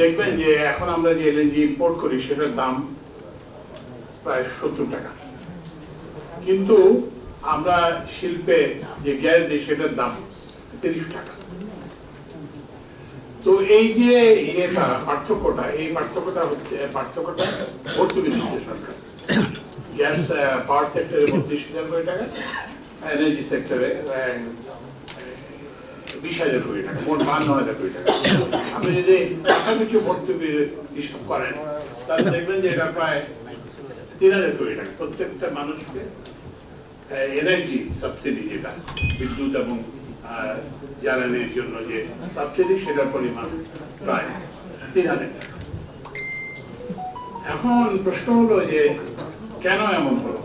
দেখবেন যে এখন আমরা যে এলএনজি ইম্পোর্ট করি সেটার দাম প্রায় সত্তর টাকা। কিন্তু আমরা শিল্পে যে গ্যাস দিই সেটার দাম তিরিশ টাকা। তো এই যে ইয়েটা পার্থক্যটা এই পার্থক্যটা হচ্ছে পার্থক্যটা ভর্তুকি দিচ্ছে সরকার। গ্যাস পাওয়ার সেক্টরে বত্রিশ হাজার কোটি টাকা এনার্জি সেক্টরে বিশ হাজার কোটি টাকা মোট বান্ন হাজার কোটি টাকা আপনি যদি কাছাকাছি ভর্তুকি হিসাব করেন, তাহলে দেখবেন যে এটা প্রায় তিন হাজার কোটি টাকা। প্রত্যেকটা মানুষকে এনার্জি সাবসিডি যেটা, বিদ্যুৎ এবং জ্বালানির জন্য যে সাবসিডি সেটার পরিমাণ প্রায় তিন হাজার টাকা। এখন প্রশ্ন হলো যে কেন এমন হলো?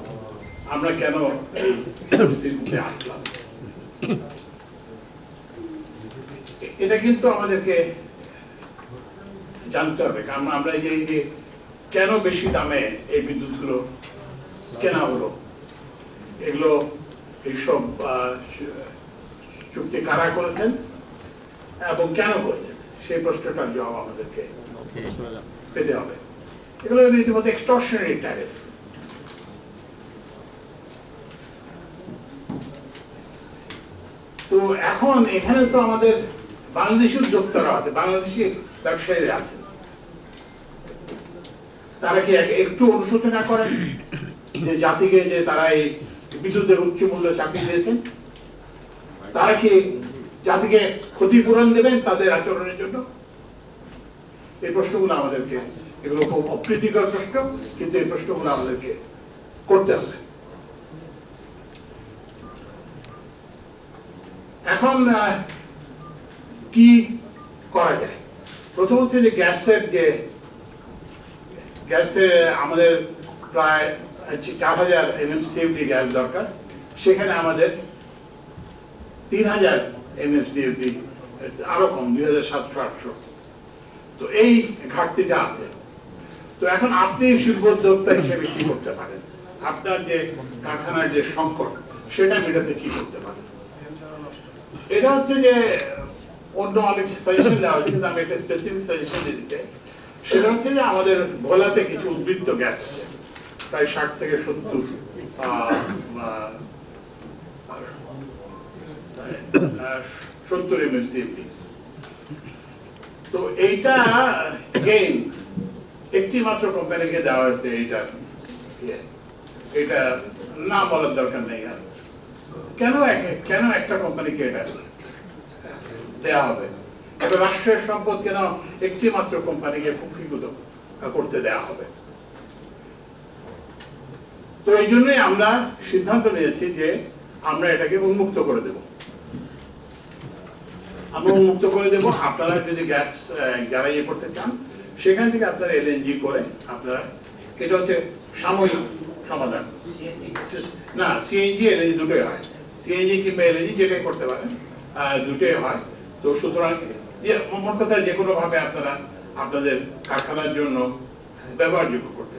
আমরা কেন এই পরিস্থিতিতে আসলাম? এটা কিন্তু আমাদেরকে জানতে হবে কারণ আমরা এই যে যে কেন বেশি দামে এই বিদ্যুৎগুলো কেনা হলো? এগুলো এইসব চুক্তি কারা করেছেন এবং কেন করেছেন? সেই প্রশ্নটার জবাব আমাদেরকে পেতে হবে। এগুলো রীতিমতো এক্সটর্শনারি ট্যারিফ তো এখন এখানে তো আমাদের বাংলাদেশি উদ্যোক্তারা আছে, বাংলাদেশি ব্যবসায়ীরা আছেন তারা কি একটু অনুশোচনা করেন যে জাতিকে যে তারা এই বিদ্যুতের উচ্চ মূল্য চাপিয়ে দিয়েছেন? তারা কি জাতিকে ক্ষতিপূরণ দেবেন তাদের আচরণের জন্য? এই প্রশ্নগুলো আমাদেরকে এগুলো খুব অপ্রীতিকর প্রশ্ন, কিন্তু এই প্রশ্নগুলো আমাদেরকে করতে হবে। এখন কি করা যায়? প্রথম হচ্ছে যে গ্যাসের যে গ্যাসের আমাদের প্রায় চার হাজার এমএমসিএফডি গ্যাস দরকার। সেখানে আমাদের তিন হাজার এমএফসিএফডি আরও কম, দুই হাজার সাতশো, আটশো। তো এই ঘাটতিটা আছে। তো এখন আপনি শিল্পোদ্যোক্তা হিসেবে কি করতে পারেন? আপনার যে কারখানার যে সংকট, সেটা মেটাতে কি করতে পারেন? এটা হচ্ছে যে অন্য অনেক সাজেশন দেওয়া হয়েছে কিন্তু আমি একটা স্পেসিফিক সাজেশন দিতে সেটা হচ্ছে যে আমাদের ভোলাতে কিছু উদ্বৃত্ত গ্যাস আছে প্রায় ষাট থেকে সত্তর সত্তর এমএলসিএফডি তো এইটা এগেইন একটি মাত্র কোম্পানিকে দেওয়া হয়েছে এইটা ইয়ে, এটা না বলার দরকার নেই কেন কেন একটা কোম্পানিকে এটা? দেওয়া হবে। এটা রাষ্ট্রের সম্পদ কেন একটি মাত্র কোম্পানিকে কুক্ষিগত করতে দেওয়া হবে? তো এই জন্যই আমরা সিদ্ধান্ত নিয়েছি যে আমরা এটাকে উন্মুক্ত করে দেব। আমরা উন্মুক্ত করে দেব। আপনারা যদি গ্যাস যারা ইয়ে করতে চান, সেখান থেকে আপনারা এলএনজি করে আপনারা, এটা হচ্ছে সাময়িক সমাধান। না, সিএনজি, এলএনজি দুটোই হয়। সিএনজি কিংবা এলএনজি যেটাই করতে পারেন দুটোই হয়। তো সুতরাং মোট কথা যে কোনো ভাবে আপনারা আপনাদের কারখানার জন্য ব্যবহারযোগ্য করতে